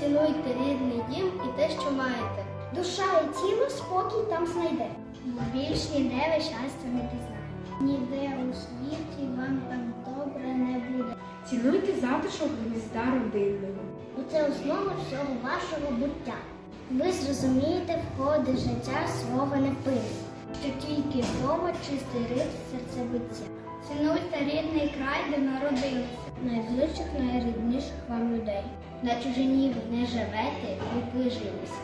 Цінуйте рідний дім і те, що маєте. Душа і тіло спокій там знайде. Більш ніде ви щастя не пізнає. Ніде у світі вам так добре не буде. Цінуйте затишок гнізда родинного. Бо це основа всього вашого буття. Ви зрозумієте в ході життя слова не що тільки вдома чистий ритм серцебиття. Цінуйте рідний край, де народилися, найближчих, найрідніших вам людей. На чужині ви не живете, ви прижилися.